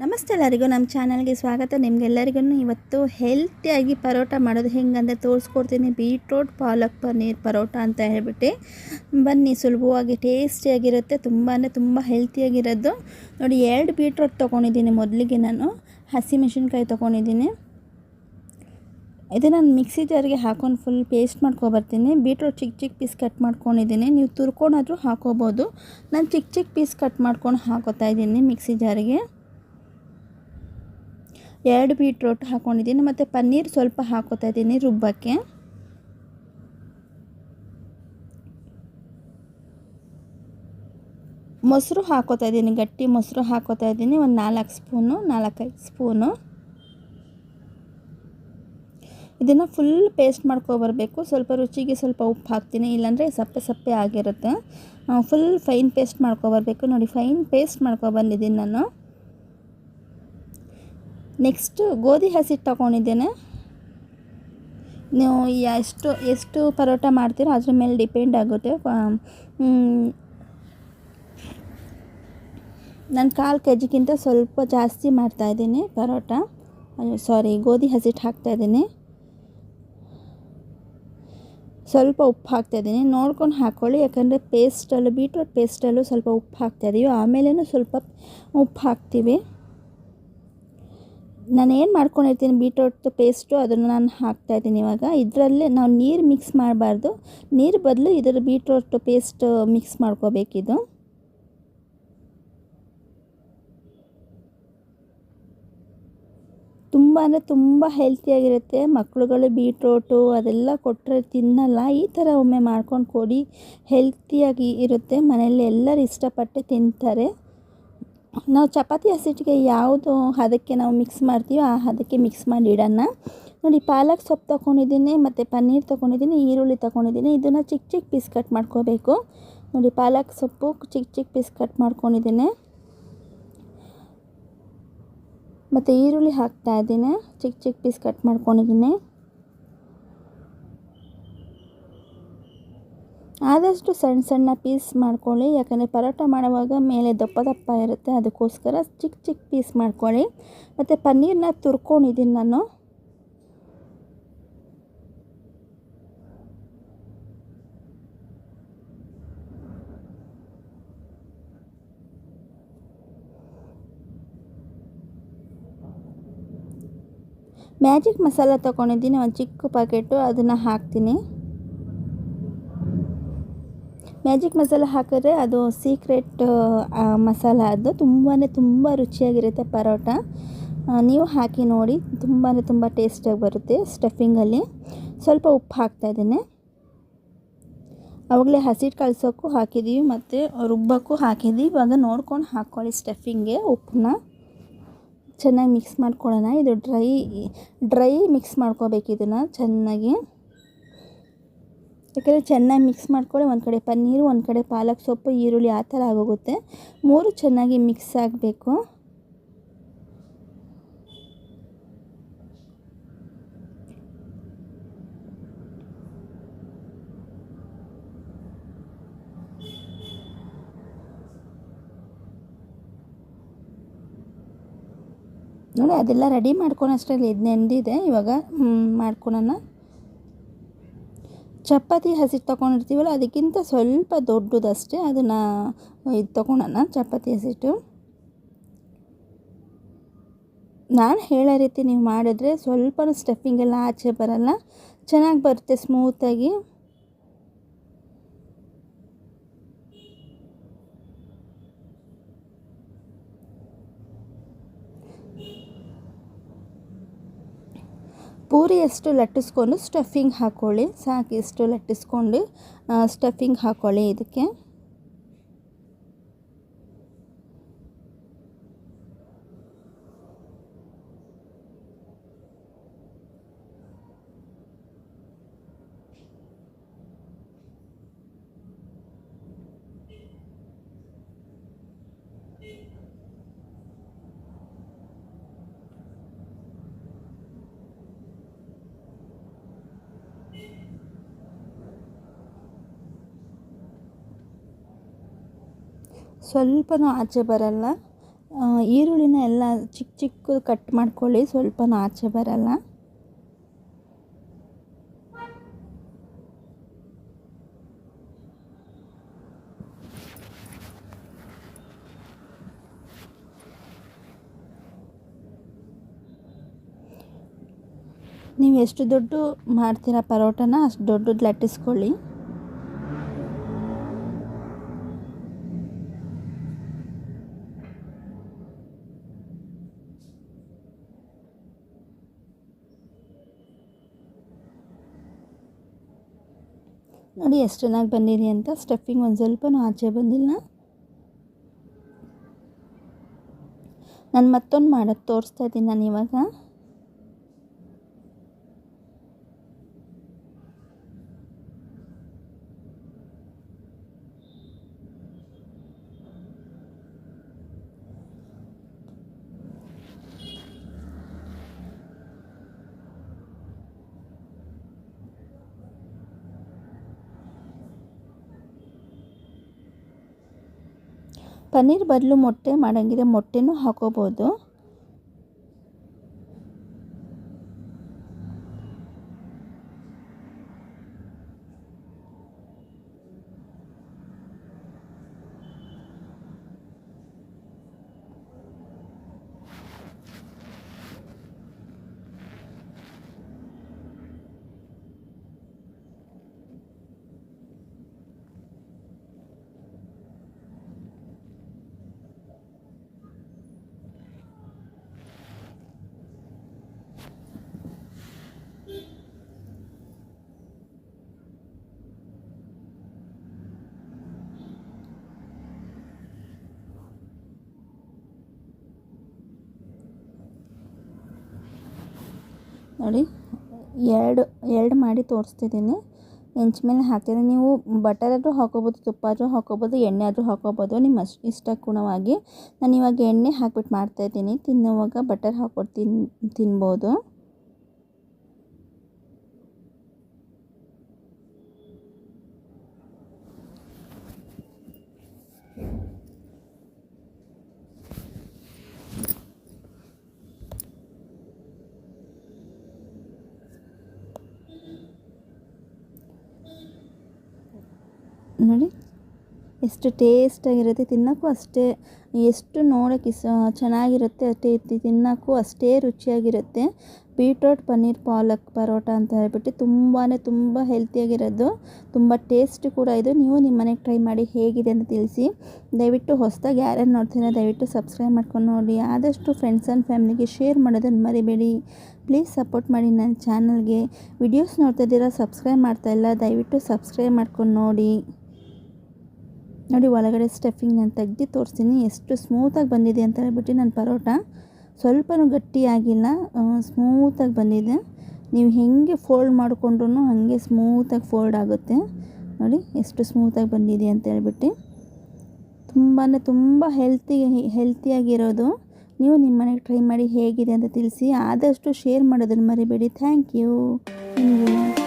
ನಮಸ್ತೆ ಎಲ್ಲರಿಗೂ, ನಮ್ಮ ಚಾನಲ್ಗೆ ಸ್ವಾಗತ. ನಿಮಗೆಲ್ಲರಿಗೂ ಇವತ್ತು ಹೆಲ್ತಿಯಾಗಿ ಪರೋಟ ಮಾಡೋದು ಹೆಂಗಂದರೆ ತೋರಿಸ್ಕೊಡ್ತೀನಿ. ಬೀಟ್ರೋಟ್ ಪಾಲಕ್ ಪನ್ನೀರ್ ಪರೋಟ ಅಂತ ಹೇಳ್ಬಿಟ್ಟು. ಬನ್ನಿ, ಸುಲಭವಾಗಿ ಟೇಸ್ಟಿಯಾಗಿರುತ್ತೆ ತುಂಬಾ ತುಂಬ ಹೆಲ್ತಿಯಾಗಿರೋದು ನೋಡಿ, ಎರಡು ಬೀಟ್ರೋಟ್ ತೊಗೊಂಡಿದ್ದೀನಿ ಮೊದಲಿಗೆ ನಾನು. ಹಸಿಮೆಣಸಿನ್ಕಾಯಿ ತೊಗೊಂಡಿದ್ದೀನಿ. ಇದು ನಾನು ಮಿಕ್ಸಿ ಜಾರಿಗೆ ಹಾಕೊಂಡು ಫುಲ್ ಪೇಸ್ಟ್ ಮಾಡ್ಕೊಬರ್ತೀನಿ. ಬೀಟ್ರೋಟ್ ಚಿಕ್ಕ ಚಿಕ್ಕ ಪೀಸ್ ಕಟ್ ಮಾಡ್ಕೊಂಡಿದ್ದೀನಿ. ನೀವು ತುರ್ಕೊಂಡಾದರೂ ಹಾಕೋಬೋದು. ನಾನು ಚಿಕ್ಕ ಚಿಕ್ಕ ಪೀಸ್ ಕಟ್ ಮಾಡ್ಕೊಂಡು ಹಾಕೋತಾ ಇದ್ದೀನಿ ಮಿಕ್ಸಿ ಜಾರಿಗೆ ಎರಡು ಬೀಟ್ರೋಟ್ ಹಾಕ್ಕೊಂಡಿದ್ದೀನಿ ಮತ್ತು ಪನ್ನೀರ್ ಸ್ವಲ್ಪ ಹಾಕೋತಾ ಇದ್ದೀನಿ ರುಬ್ಬಕ್ಕೆ. ಮೊಸರು ಹಾಕೋತಾ ಇದ್ದೀನಿ, ಗಟ್ಟಿ ಮೊಸರು ಹಾಕೋತಾ ಇದ್ದೀನಿ. ಒಂದು ನಾಲ್ಕು ಸ್ಪೂನು, ನಾಲ್ಕೈದು ಸ್ಪೂನು. ಇದನ್ನು ಫುಲ್ ಪೇಸ್ಟ್ ಮಾಡ್ಕೊಬರ್ಬೇಕು ಸ್ವಲ್ಪ ರುಚಿಗೆ ಸ್ವಲ್ಪ ಉಪ್ಪು ಹಾಕ್ತೀನಿ. ಇಲ್ಲಾಂದರೆ ಸಪ್ಪೆ ಸಪ್ಪೆ ಆಗಿರುತ್ತೆ. ಫುಲ್ ಫೈನ್ ಪೇಸ್ಟ್ ಮಾಡ್ಕೊಬರ್ಬೇಕು ನೋಡಿ ಫೈನ್ ಪೇಸ್ಟ್ ಮಾಡ್ಕೊಬಂದಿದ್ದೀನಿ ನಾನು. ನೆಕ್ಸ್ಟು ಗೋಧಿ ಹಸಿಟ್ಟು ತಗೊಂಡಿದ್ದೇನೆ. ನೀವು ಎಷ್ಟು ಎಷ್ಟು ಪರೋಟ ಮಾಡ್ತೀರೋ ಅದ್ರ ಮೇಲೆ ಡಿಪೆಂಡ್ ಆಗುತ್ತೆ. ನಾನು ಕಾಲು ಕೆ ಜಿಗಿಂತ ಸ್ವಲ್ಪ ಜಾಸ್ತಿ ಮಾಡ್ತಾಯಿದ್ದೀನಿ ಪರೋಟ. ಸಾರಿ ಗೋಧಿ ಹಸಿಟ್ಟು ಹಾಕ್ತಾಯಿದ್ದೀನಿ ಸ್ವಲ್ಪ ಉಪ್ಪು ಹಾಕ್ತಾಯಿದ್ದೀನಿ ನೋಡ್ಕೊಂಡು ಹಾಕ್ಕೊಳ್ಳಿ ಯಾಕಂದರೆ ಪೇಸ್ಟಲ್ಲೂ ಬೀಟ್ರೋಟ್ ಪೇಸ್ಟಲ್ಲೂ ಸ್ವಲ್ಪ ಉಪ್ಪು ಹಾಕ್ತಾಯಿದ್ದೀವಿ ಆಮೇಲೇ ಸ್ವಲ್ಪ ಉಪ್ಪು ಹಾಕ್ತೀವಿ. ನಾನು ಏನು ಮಾಡ್ಕೊಂಡಿರ್ತೀನಿ, ಬೀಟ್ರೋಟ್ ಪೇಸ್ಟು ಅದನ್ನು ನಾನು ಹಾಕ್ತಾಯಿದ್ದೀನಿ ಇವಾಗ. ಇದರಲ್ಲೇ ನಾವು ನೀರು ಮಿಕ್ಸ್ ಮಾಡಬಾರ್ದು. ನೀರು ಬದಲು ಇದರ ಬೀಟ್ರೋಟ್ ಪೇಸ್ಟ್ ಮಿಕ್ಸ್ ಮಾಡ್ಕೋಬೇಕಿದು. ತುಂಬ ಅಂದರೆ ತುಂಬ ಹೆಲ್ತಿಯಾಗಿರುತ್ತೆ ಮಕ್ಕಳುಗಳು ಬೀಟ್ರೋಟು ಅದೆಲ್ಲ ಕೊಟ್ಟರೆ ತಿನ್ನಲ್ಲ. ಈ ಥರ ಒಮ್ಮೆ ಮಾಡ್ಕೊಂಡು ಕೊಡಿ. ಹೆಲ್ತಿಯಾಗಿ ಇರುತ್ತೆ. ಮನೆಯಲ್ಲಿ ಎಲ್ಲರೂ ಇಷ್ಟಪಟ್ಟು ತಿಂತಾರೆ. ನಾವು ಚಪಾತಿ ಹಸಿಟ್ಟಿಗೆ ಯಾವುದು ಹದಕ್ಕೆ ನಾವು ಮಿಕ್ಸ್ ಮಾಡ್ತೀವೋ ಆ ಹದಕ್ಕೆ ಮಿಕ್ಸ್ ಮಾಡಿ ಇಡೋಣ. ನೋಡಿ, ಪಾಲಕ್ ಸೊಪ್ಪು ತೊಗೊಂಡಿದ್ದೀನಿ, ಮತ್ತು ಪನ್ನೀರ್ ತೊಗೊಂಡಿದ್ದೀನಿ, ಈರುಳ್ಳಿ ತೊಗೊಂಡಿದ್ದೀನಿ. ಇದನ್ನು ಚಿಕ್ಕ ಚಿಕ್ಕ ಪೀಸ್ ಕಟ್ ಮಾಡ್ಕೋಬೇಕು. ನೋಡಿ, ಪಾಲಕ್ ಸೊಪ್ಪು ಚಿಕ್ಕ ಚಿಕ್ಕ ಪೀಸ್ ಕಟ್ ಮಾಡ್ಕೊಂಡಿದ್ದೀನಿ. ಮತ್ತು ಈರುಳ್ಳಿ ಹಾಕ್ತಾ ಇದ್ದೀನಿ ಚಿಕ್ಕ ಚಿಕ್ಕ ಪೀಸ್ ಕಟ್ ಮಾಡ್ಕೊಂಡಿದ್ದೀನಿ. ಆದಷ್ಟು ಸಣ್ಣ ಸಣ್ಣ ಪೀಸ್ ಮಾಡ್ಕೊಳ್ಳಿ. ಯಾಕಂದರೆ ಪರೋಟ ಮಾಡುವಾಗ ಮೇಲೆ ದಪ್ಪ ದಪ್ಪ ಇರುತ್ತೆ. ಅದಕ್ಕೋಸ್ಕರ ಚಿಕ್ಕ ಚಿಕ್ಕ ಪೀಸ್ ಮಾಡ್ಕೊಳ್ಳಿ. ಮತ್ತು ಪನ್ನೀರನ್ನ ತುರ್ಕೊಂಡಿದ್ದೀನಿ ನಾನು. ಮ್ಯಾಜಿಕ್ ಮಸಾಲ ತೊಗೊಂಡಿದ್ದೀನಿ. ಒಂದು ಚಿಕ್ಕ ಪ್ಯಾಕೆಟು. ಅದನ್ನು ಹಾಕ್ತೀನಿ. ಮ್ಯಾಜಿಕ್ ಮಸಾಲ ಹಾಕಿದ್ರೆ ಅದು ಸೀಕ್ರೆಟ್ ಮಸಾಲ ಅದು ತುಂಬಾ ತುಂಬ ರುಚಿಯಾಗಿರುತ್ತೆ ಪರೋಟ. ನೀವು ಹಾಕಿ ನೋಡಿ ತುಂಬಾ ತುಂಬ ಟೇಸ್ಟಾಗಿ ಬರುತ್ತೆ ಸ್ಟಫಿಂಗಲ್ಲಿ. ಸ್ವಲ್ಪ ಉಪ್ಪು ಹಾಕ್ತಾ ಇದ್ದೇನೆ. ಅವಾಗಲೇ ಹಸಿಟ್ಟು ಕಳ್ಸೋಕ್ಕೂ ಹಾಕಿದ್ದೀವಿ ಮತ್ತು ರುಬ್ಬಕ್ಕೂ ಹಾಕಿದ್ದೀವಿ ಇವಾಗ ನೋಡ್ಕೊಂಡು ಹಾಕ್ಕೊಳ್ಳಿ ಸ್ಟಫಿಂಗ್ಗೆ, ಉಪ್ಪನ್ನ. ಚೆನ್ನಾಗಿ ಮಿಕ್ಸ್ ಮಾಡ್ಕೊಳ್ಳೋಣ. ಇದು ಡ್ರೈ ಡ್ರೈ ಮಿಕ್ಸ್ ಮಾಡ್ಕೋಬೇಕು ಇದನ್ನು ಚೆನ್ನಾಗಿ. ಯಾಕಂದರೆ ಚೆನ್ನಾಗಿ ಮಿಕ್ಸ್ ಮಾಡ್ಕೊಳ್ಳಿ ಒಂದು ಕಡೆ ಪನ್ನೀರು, ಒಂದು ಕಡೆ ಪಾಲಕ್ ಸೊಪ್ಪು, ಈರುಳ್ಳಿ ಆ ಥರ ಆಗೋಗುತ್ತೆ. ಮೂರು ಚೆನ್ನಾಗಿ ಮಿಕ್ಸ್ ಆಗಬೇಕು. ನೋಡಿ, ಅದೆಲ್ಲ ರೆಡಿ ಮಾಡ್ಕೊಳಷ್ಟರಲ್ಲಿ ಇದು ನೆಂದಿದೆ. ಇವಾಗ ಮಾಡ್ಕೊಳೋಣ. ಚಪಾತಿ ಹಸಿ ತೊಗೊಂಡಿರ್ತೀವಲ್ಲ ಅದಕ್ಕಿಂತ ಸ್ವಲ್ಪ ದೊಡ್ಡದಷ್ಟೇ ಅದನ್ನು ಇದು ತೊಗೊಳೋಣ, ಚಪಾತಿ ಹಸಿಟ್ಟು. ನಾನು ಹೇಳೋ ರೀತಿ ನೀವು ಮಾಡಿದ್ರೆ ಸ್ವಲ್ಪ ಸ್ಟಫಿಂಗ್ ಎಲ್ಲ ಆಚೆ ಬರಲ್ಲ. ಚೆನ್ನಾಗಿ ಬರುತ್ತೆ ಸ್ಮೂತಾಗಿ ಪೂರಿಯಷ್ಟು ಲಟ್ಟಿಸ್ಕೊಂಡು ಸ್ಟಫಿಂಗ್ ಹಾಕ್ಕೊಳ್ಳಿ ಸಾಕು ಇಷ್ಟು ಲಟ್ಟಿಸ್ಕೊಂಡು ಸ್ಟಫಿಂಗ್ ಹಾಕ್ಕೊಳ್ಳಿ ಇದಕ್ಕೆ. ಸ್ವಲ್ಪನೂ ಆಚೆ ಬರಲ್ಲ. ಈರುಳ್ಳಿನ ಎಲ್ಲ ಚಿಕ್ಕ ಚಿಕ್ಕ ಕಟ್ ಮಾಡ್ಕೊಳ್ಳಿ, ಸ್ವಲ್ಪನೂ ಆಚೆ ಬರಲ್ಲ. ನೀವು ಎಷ್ಟು ದೊಡ್ಡ ಮಾಡ್ತೀರಾ ಪರೋಟನ, ಅಷ್ಟು ದೊಡ್ಡದು ಲಟ್ಟಿಸ್ಕೊಳ್ಳಿ. ನೋಡಿ, ಎಷ್ಟು ಚೆನ್ನಾಗಿ ಬಂದಿದೆ ಅಂತ. ಸ್ಟಫಿಂಗ್ ಒಂದು ಸ್ವಲ್ಪನೂ ಆಚೆ ಬಂದಿಲ್ಲ. ನಾನು ಮತ್ತೊಂದು ಮಾಡೋದು ತೋರಿಸ್ತಾ ಇದ್ದೀನಿ ನಾನು ಇವಾಗ. ಪನ್ನೀರ್ ಬದಲು ಮೊಟ್ಟೆ ಮಾಡೋಂಗಿದ್ರೆ ಮೊಟ್ಟೆನೂ ಹಾಕೋಬೋದು. ನೋಡಿ, ಎರಡು ಎರಡು ಮಾಡಿ ತೋರಿಸ್ತಿದ್ದೀನಿ. ಹೆಂಚ್ ಮೇಲೆ ಹಾಕಿದರೆ ನೀವು ಬಟರ್ ಆದರೂ ಹಾಕೋಬೋದು, ತುಪ್ಪ ಆದರೂ ಹಾಕೋಬೋದು, ಎಣ್ಣೆ ಆದರೂ ಹಾಕೋಬೋದು, ನಿಮ್ಮ ಅಷ್ಟು ಗುಣವಾಗಿ. ನಾನು ಇವಾಗ ಎಣ್ಣೆ ಹಾಕ್ಬಿಟ್ಟು ಮಾಡ್ತಾಯಿದ್ದೀನಿ ತಿನ್ನುವಾಗ ಬಟರ್ ಹಾಕ್ಬಿಟ್ಟು ತಿನ್ ತಿನ್ಬೋದು. ನೋಡಿ. ಎಷ್ಟು ಟೇಸ್ಟಾಗಿರುತ್ತೆ. ತಿನ್ನೋಕ್ಕೂ ಅಷ್ಟೇ, ಎಷ್ಟು ನೋಡೋಕ್ಕೆ ಚೆನ್ನಾಗಿರುತ್ತೆ ಅಷ್ಟೇ ತಿನ್ನೋಕ್ಕೂ ಅಷ್ಟೇ ರುಚಿಯಾಗಿರುತ್ತೆ. ಬೀಟ್ರೋಟ್ ಪನ್ನೀರ್ ಪಾಲಕ್ ಪರೋಟ ಅಂತ ಹೇಳ್ಬಿಟ್ಟು ತುಂಬಾ ತುಂಬ ಹೆಲ್ತಿಯಾಗಿರೋದು. ತುಂಬ ಟೇಸ್ಟ್ ಕೂಡ ಇದು. ನೀವು ನಿಮ್ಮ ಮನೆಗೆ ಟ್ರೈ ಮಾಡಿ ಹೇಗಿದೆ ಅಂತ ತಿಳಿಸಿ. ದಯವಿಟ್ಟು ಹೊಸದಾಗಿ ಯಾರ್ಯಾರು ನೋಡ್ತೀರಾ ದಯವಿಟ್ಟು ಸಬ್ಸ್ಕ್ರೈಬ್ ಮಾಡ್ಕೊಂಡು ನೋಡಿ. ಆದಷ್ಟು ಫ್ರೆಂಡ್ಸ್ ಆ್ಯಂಡ್ ಫ್ಯಾಮಿಲಿಗೆ ಶೇರ್ ಮಾಡೋದನ್ನು ಮರಿಬೇಡಿ. ಪ್ಲೀಸ್ ಸಪೋರ್ಟ್ ಮಾಡಿ ನನ್ನ ಚಾನಲ್ಗೆ ವಿಡಿಯೋಸ್ ನೋಡ್ತಾ ಇದ್ದೀರಾ ಸಬ್ಸ್ಕ್ರೈಬ್ ಮಾಡ್ತಾಯಿಲ್ಲ ದಯವಿಟ್ಟು ಸಬ್ಸ್ಕ್ರೈಬ್ ಮಾಡ್ಕೊಂಡು ನೋಡಿ. ನೋಡಿ ಒಳಗಡೆ ಸ್ಟಫಿಂಗ್ ನಾನು ತೆಗ್ದು ತೋರಿಸ್ತೀನಿ. ಎಷ್ಟು ಸ್ಮೂತಾಗಿ ಬಂದಿದೆ ಅಂತ ಹೇಳ್ಬಿಟ್ಟು ನನ್ನ ಪರೋಟ ಸ್ವಲ್ಪನೂ ಗಟ್ಟಿಯಾಗಿಲ್ಲ. ಸ್ಮೂತಾಗಿ ಬಂದಿದೆ. ನೀವು ಹೇಗೆ ಫೋಲ್ಡ್ ಮಾಡಿಕೊಂಡ್ರು ಹಾಗೆ ಸ್ಮೂತಾಗಿ ಫೋಲ್ಡ್ ಆಗುತ್ತೆ. ನೋಡಿ ಎಷ್ಟು ಸ್ಮೂತಾಗಿ ಬಂದಿದೆ ಅಂತ ಹೇಳ್ಬಿಟ್ಟು. ತುಂಬಾ ತುಂಬ ಹೆಲ್ತಿ ಹೆಲ್ತಿಯಾಗಿರೋದು ನೀವು ನಿಮ್ಮ ಮನೆಗೆ ಟ್ರೈ ಮಾಡಿ ಹೇಗಿದೆ ಅಂತ ತಿಳಿಸಿ. ಆದಷ್ಟು ಶೇರ್ ಮಾಡೋದನ್ನು ಮರಿಬೇಡಿ. ಥ್ಯಾಂಕ್ ಯು ನಿಮಗೆ